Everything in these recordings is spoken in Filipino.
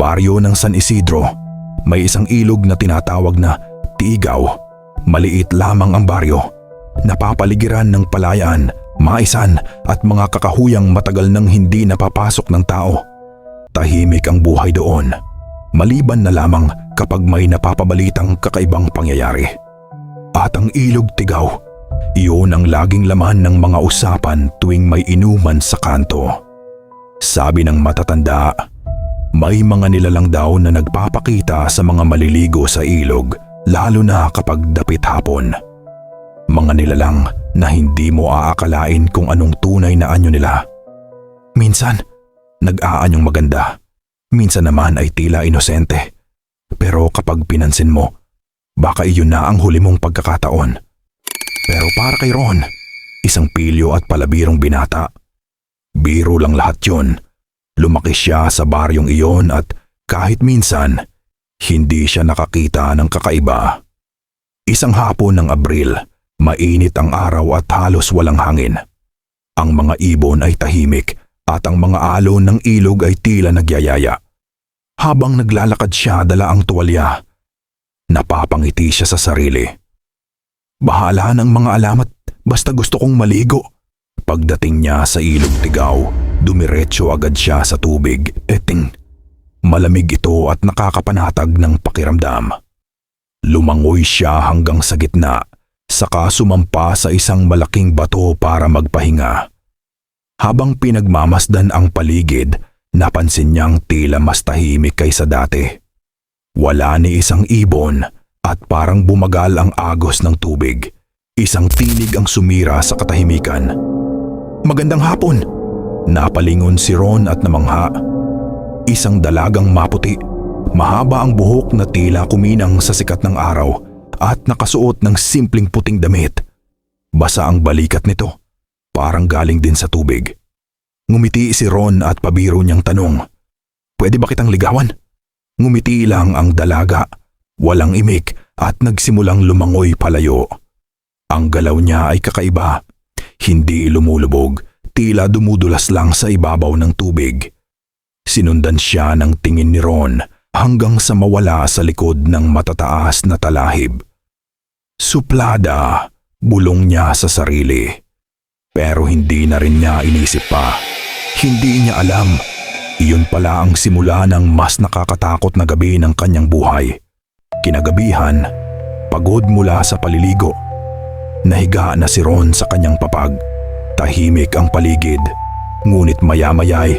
baryo ng San Isidro, may isang ilog na tinatawag na Tigaw. Maliit lamang ang baryo. Napapaligiran ng palayan, maisan at mga kakahuyang matagal nang hindi napapasok ng tao. Tahimik ang buhay doon. Maliban na lamang kapag may napapabalitang kakaibang pangyayari. At ang ilog tigaw, iyon ang laging laman ng mga usapan tuwing may inuman sa kanto. Sabi ng matatanda, may mga nilalang daw na nagpapakita sa mga maliligo sa ilog lalo na kapag dapit hapon. Mga nilalang na hindi mo aakalain kung anong tunay na anyo nila. Minsan, nag-aanyong maganda. Minsan naman ay tila inosente. Pero kapag pinansin mo, baka iyon na ang huli mong pagkakataon. Pero para kay Ron, isang pilyo at palabirong binata. Biro lang lahat yun. Lumaki siya sa baryong iyon at kahit minsan, hindi siya nakakita ng kakaiba. Isang hapon ng Abril, mainit ang araw at halos walang hangin. Ang mga ibon ay tahimik at ang mga alon ng ilog ay tila nagyayaya. Habang naglalakad siya dala ang tuwalya, napapangiti siya sa sarili. Bahala ng mga alamat basta gusto kong maligo. Pagdating niya sa ilog tigaw, dumiretso agad siya sa tubig. Eting, malamig ito at nakakapanatag ng pakiramdam. Lumangoy siya hanggang sa gitna, saka sumampa sa isang malaking bato para magpahinga. Habang pinagmamasdan ang paligid, napansin niyang tila mas tahimik kaysa dati. Wala ni isang ibon at parang bumagal ang agos ng tubig. Isang tinig ang sumira sa katahimikan. Magandang hapon! Napalingon si Ron at namangha. Isang dalagang maputi, mahaba ang buhok na tila kuminang sa sikat ng araw at nakasuot ng simpleng puting damit. Basa ang balikat nito, parang galing din sa tubig. Ngumiti si Ron at pabiro niyang tanong, Pwede ba kitang ligawan? Ngumiti lang ang dalaga, walang imik at nagsimulang lumangoy palayo. Ang galaw niya ay kakaiba, hindi lumulubog, tila dumudulas lang sa ibabaw ng tubig. Sinundan siya ng tingin ni Ron hanggang sa mawala sa likod ng matataas na talahib. Suplada, bulong niya sa sarili. Pero hindi na rin niya inisip pa. Hindi niya alam, iyon pala ang simula ng mas nakakatakot na gabi ng kanyang buhay. Kinagabihan, pagod mula sa paliligo. Nahiga na si Ron sa kanyang papag. Tahimik ang paligid, ngunit maya-mayay,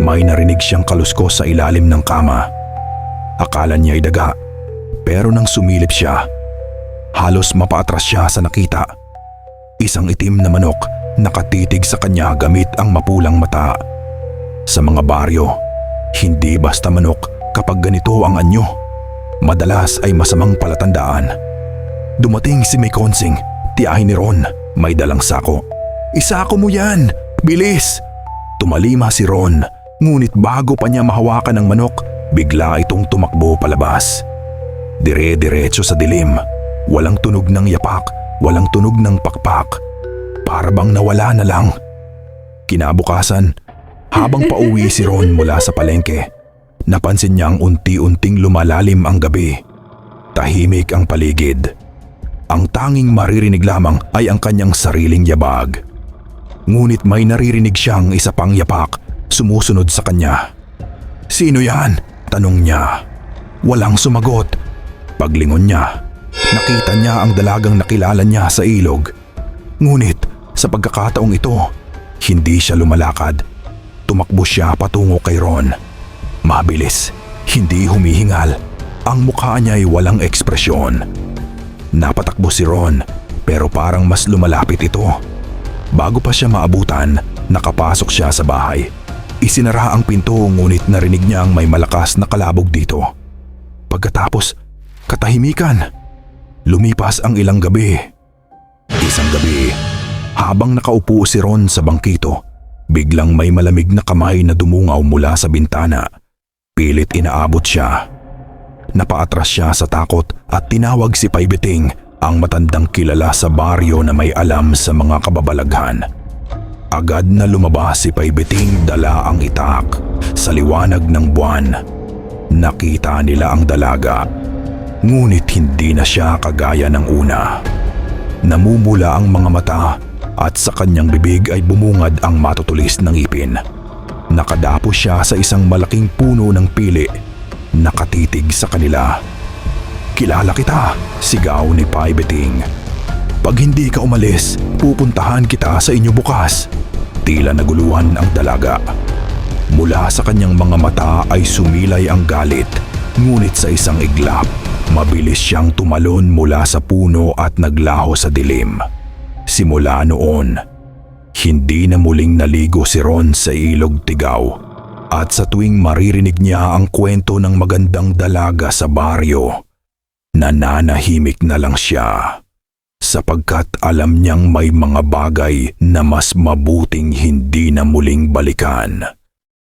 may narinig siyang kaluskos sa ilalim ng kama. Akala niya ay daga, pero nang sumilip siya, halos mapaatras siya sa nakita. Isang itim na manok nakatitig sa kanya gamit ang mapulang mata. Sa mga baryo, hindi basta manok kapag ganito ang anyo. Madalas ay masamang palatandaan. Dumating si May Konsing, tiyahin ni Ron, may dalang sako. Isako mo yan! Bilis! Tumalima si Ron, ngunit bago pa niya mahawakan ng manok, bigla itong tumakbo palabas. Dire-diretso sa dilim, walang tunog ng yapak, walang tunog ng pakpak. Para bang nawala na lang. Kinabukasan, habang pauwi si Ron mula sa palengke, napansin niyang unti-unting lumalalim ang gabi. Tahimik ang paligid. Ang tanging maririnig lamang ay ang kanyang sariling yabag. Ngunit may naririnig siyang isa pang yapak sumusunod sa kanya. Sino yan? Tanong niya. Walang sumagot. Paglingon niya, nakita niya ang dalagang nakilala niya sa ilog. Ngunit sa pagkakataong ito, hindi siya lumalakad. Tumakbo siya patungo kay Ron. Mabilis, hindi humihingal. Ang mukha niya ay walang ekspresyon. Napatakbo si Ron pero parang mas lumalapit ito. Bago pa siya maabutan, nakapasok siya sa bahay. Isinara ang pinto ngunit narinig niyang may malakas na kalabog dito. Pagkatapos, katahimikan. Lumipas ang ilang gabi. Isang gabi, habang nakaupo si Ron sa bangkito, biglang may malamig na kamay na dumungaw mula sa bintana. Pilit inaabot siya. Napaatras siya sa takot at tinawag si Paibiting ang matandang kilala sa baryo na may alam sa mga kababalaghan. Agad na lumabas si Paibiting dala ang itak sa liwanag ng buwan. nakita nila ang dalaga. Ngunit hindi na siya kagaya ng una. Namumula ang mga mata at sa kanyang bibig ay bumungad ang matutulis ng ngipin. Nakadapo siya sa isang malaking puno ng pili, nakatitig sa kanila. Kilala kita, sigaw ni Pai Beting. Pag hindi ka umalis, pupuntahan kita sa inyo bukas. Tila naguluhan ang dalaga. Mula sa kanyang mga mata ay sumilay ang galit, ngunit sa isang iglap, mabilis siyang tumalon mula sa puno at naglaho sa dilim. Simula noon, hindi na muling naligo si Ron sa ilog tigaw. At sa tuwing maririnig niya ang kwento ng magandang dalaga sa baryo, nananahimik na lang siya. Sapagkat alam niyang may mga bagay na mas mabuting hindi na muling balikan.